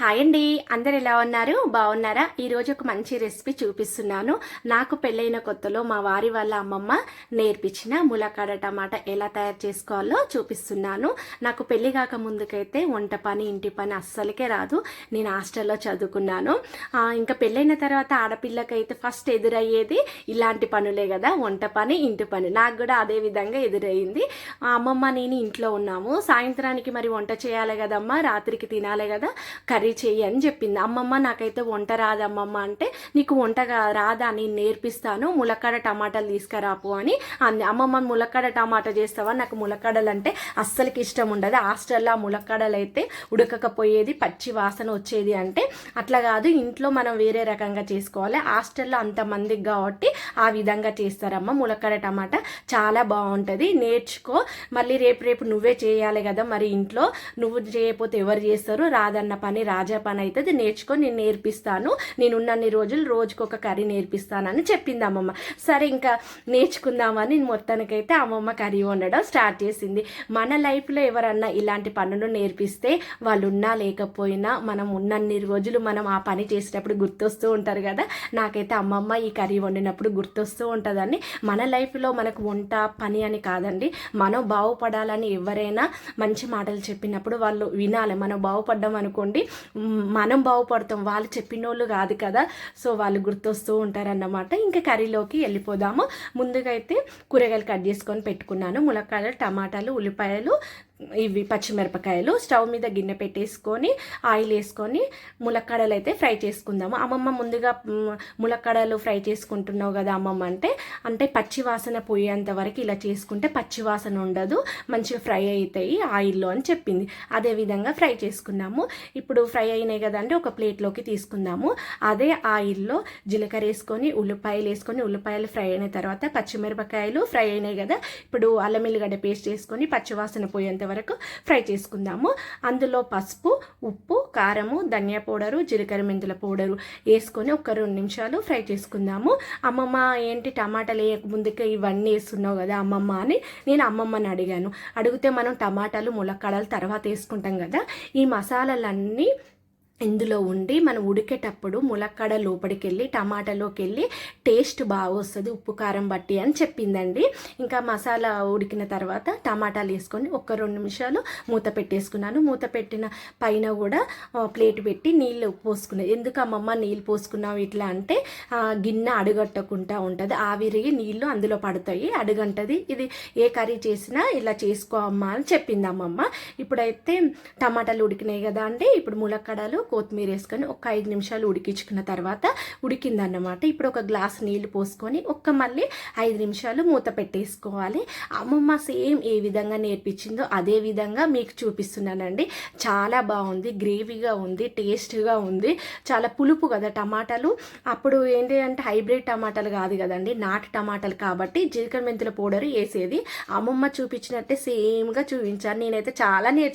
Hi అండి. అందరు ఎలా ఉన్నారు? బాగున్నారా? ఈరోజు ఒక మంచి రెసిపీ చూపిస్తున్నాను. నాకు పెళ్ళైన కొత్తలో మా వారి వాళ్ళ అమ్మమ్మ నేర్పించిన ములక్కాడ టమాటా ఎలా తయారు చేసుకోవాలో చూపిస్తున్నాను. నాకు పెళ్ళి కాక ముందుకైతే వంట పని ఇంటి పని అస్సలకే రాదు. నేను హాస్టల్లో చదువుకున్నాను. ఇంకా పెళ్ళైన తర్వాత ఆడపిల్లకైతే ఫస్ట్ ఎదురయ్యేది ఇలాంటి పనులే కదా. వంట పని ఇంటి పని. నాకు కూడా అదే విధంగా ఎదురయ్యింది. అమ్మమ్మ నేను ఇంట్లో ఉన్నాము. సాయంత్రానికి మరి వంట చేయాలి కదమ్మా? రాత్రికి తినాలి కదా. కర్రీ చెయ్యి అని చెప్పింది. అమ్మమ్మ నాకైతే వంట రాదమ్మమ్మ అంటే నీకు వంట రాదా నేను నేర్పిస్తాను ములక్కాడ టమాటాలు తీసుకురాపు అని అంది. అమ్మమ్మ ములక్కాడ టమాటా చేస్తావా? నాకు ములక్కాడలు అంటే అస్సలకి ఇష్టం ఉండదు. హాస్టల్లో ఆ ములక్కాడలు అయితే ఉడకకపోయేది పచ్చి వాసన వచ్చేది అంటే అట్లా కాదు. ఇంట్లో మనం వేరే రకంగా చేసుకోవాలి. హాస్టల్లో అంతమందికి కాబట్టి ఆ విధంగా చేస్తారమ్మ. ములక్కాడ టమాటా చాలా బాగుంటుంది. నేర్చుకో. మళ్ళీ రేపు రేపు నువ్వే చేయాలి కదా. మరి ఇంట్లో నువ్వు చేయకపోతే ఎవరు చేస్తారు? రాదన్న పని రాజా పని అవుతుంది నేర్చుకొని నేను నేర్పిస్తాను. నేను ఉన్నన్ని రోజులు రోజుకొక ఒక కర్రీ నేర్పిస్తానని చెప్పింది అమ్మమ్మ. సరే ఇంకా నేర్చుకుందామని మొత్తానికైతే అమ్మమ్మ కర్రీ వండడం స్టార్ట్ చేసింది. మన లైఫ్లో ఎవరన్నా ఇలాంటి పనులు నేర్పిస్తే వాళ్ళు ఉన్నా లేకపోయినా మనం ఉన్నన్ని రోజులు మనం ఆ పని చేసేటప్పుడు గుర్తొస్తూ ఉంటారు కదా? నాకైతే అమ్మమ్మ ఈ కర్రీ వండినప్పుడు గుర్తొస్తూ ఉంటుందని మన లైఫ్లో మనకు వంట పని అని కాదండి. మనం బాగుపడాలని ఎవరైనా మంచి మాటలు చెప్పినప్పుడు వాళ్ళు వినాలి. మనం బాగుపడ్డాం అనుకోండి మనం బాగుపడతాం వాళ్ళు చెప్పిన వాళ్ళు కాదు కదా. సో వాళ్ళు గుర్తొస్తూ ఉంటారన్నమాట. ఇంకా కర్రీలోకి వెళ్ళిపోదాము. ముందుగా అయితే కూరగాయలు కట్ చేసుకొని పెట్టుకున్నాను. ములక్కాయలు టమాటాలు ఉల్లిపాయలు ఇవి పచ్చిమిరపకాయలు స్టవ్ మీద గిన్నె పెట్టేసుకొని ఆయిల్ వేసుకొని ములక్కాడలు అయితే ఫ్రై చేసుకుందాము. అమ్మమ్మ ముందుగా ములక్కడలు ములక్కాడలు ఫ్రై చేసుకుంటున్నావు కదా అమ్మమ్మ అంటే అంటే పచ్చి వాసన పోయేంత వరకు ఇలా చేసుకుంటే పచ్చి వాసన ఉండదు మంచిగా ఫ్రై అవుతాయి ఆయిల్లో అని చెప్పింది. అదే విధంగా ఫ్రై చేసుకున్నాము. ఇప్పుడు ఫ్రై అయినాయి కదండి ఒక ప్లేట్లోకి తీసుకుందాము. అదే ఆయిల్లో జీలకర్ర వేసుకొని ఉల్లిపాయలు వేసుకొని ఉల్లిపాయలు ఫ్రై అయిన తర్వాత పచ్చిమిరపకాయలు ఫ్రై అయినాయి కదా ఇప్పుడు అల్లం ఎల్లిగడ్డ పేస్ట్ చేసుకొని పచ్చివాసన పోయేంత వరకు ఫ్రై చేసుకుందాము. అందులో పసుపు ఉప్పు కారము ధనియా పౌడరు జీలకర్ర మెంతుల పౌడరు వేసుకొని ఒక రెండు నిమిషాలు ఫ్రై చేసుకుందాము. అమ్మమ్మ ఏంటి టమాటాలు వేయక ముందుకే ఇవన్నీ వేస్తున్నావు కదా అమ్మమ్మ? అని నేను అమ్మమ్మని అడిగాను. అడిగితే మనం టమాటాలు ములక్కాడలు తర్వాత వేసుకుంటాం కదా. ఈ మసాలాలన్నీ ఇందులో ఉండి మనం ఉడికేటప్పుడు ములక్కాడ లోపలికి వెళ్ళి టమాటాలోకి వెళ్ళి టేస్ట్ బాగా వస్తుంది ఉప్పు కారం బట్టి అని చెప్పిందండి. ఇంకా మసాలా ఉడికిన తర్వాత టమాటాలు వేసుకొని ఒక రెండు నిమిషాలు మూత పెట్టేసుకున్నాను. మూత పెట్టిన పైన కూడా ప్లేట్ పెట్టి నీళ్ళు పోసుకున్నాను ఎందుకు అమ్మమ్మ నీళ్ళు పోసుకున్నావు ఇట్లా అంటే గిన్నె అడుగట్టకుండా ఉంటుంది. ఆవిరి నీళ్ళు అందులో పడతాయి అడుగంటది. ఇది ఏ కర్రీ చేసినా ఇలా చేసుకో అమ్మా అని చెప్పింది అమ్మమ్మ. ఇప్పుడైతే టమాటాలు ఉడికినాయి కదా అండి. ఇప్పుడు ములక్కడలు కొత్తిమీర వేసుకొని ఒక ఐదు నిమిషాలు ఉడికించుకున్న తర్వాత ఉడికిందన్నమాట. ఇప్పుడు ఒక గ్లాస్ నీళ్ళు పోసుకొని ఒక్క మళ్ళీ ఐదు నిమిషాలు మూత పెట్టేసుకోవాలి. అమ్మమ్మ సేమ్ ఏ విధంగా నేర్పించిందో అదే విధంగా మీకు చూపిస్తున్నానండి. చాలా బాగుంది గ్రేవీగా ఉంది టేస్ట్గా ఉంది. చాలా పులుపు కదా టమాటాలు. అప్పుడు ఏంటి అంటే హైబ్రిడ్ టమాటాలు కాదు కదండి నాటు టమాటాలు కాబట్టి జీలకర్ర మెంతుల పౌడర్ వేసేది. అమ్మమ్మ చూపించినట్టే సేమ్గా చూపించాను నేనైతే చాలా నేర్చుకున్నాను